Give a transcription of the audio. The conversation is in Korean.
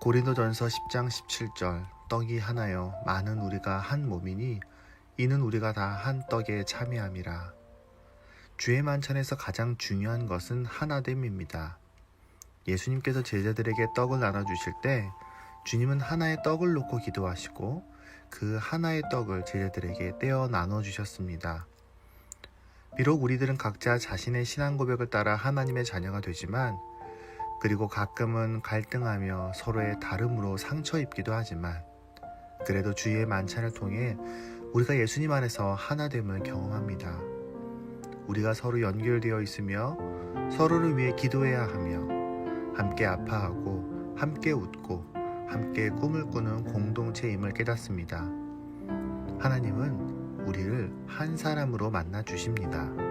고린도전서 10장 17절 떡이 하나요 많은 우리가 한 몸이니 이는 우리가 다 한 떡에 참여함이라 주의 만찬에서 가장 중요한 것은 하나됨입니다. 예수님께서 제자들에게 떡을 나눠 주실 때 주님은 하나의 떡을 놓고 기도하시고 그 하나의 떡을 제자들에게 떼어 나눠 주셨습니다. 비록 우리들은 각자 자신의 신앙 고백을 따라 하나님의 자녀가 되지만 그리고 가끔은 갈등하며 서로의 다름으로 상처 입기도 하지만 그래도 주의 만찬을 통해 우리가 예수님 안에서 하나됨을 경험합니다. 우리가 서로 연결되어 있으며 서로를 위해 기도해야 하며 함께 아파하고 함께 웃고 함께 꿈을 꾸는 공동체임을 깨닫습니다. 하나님은 우리를 한 사람으로 만나 주십니다.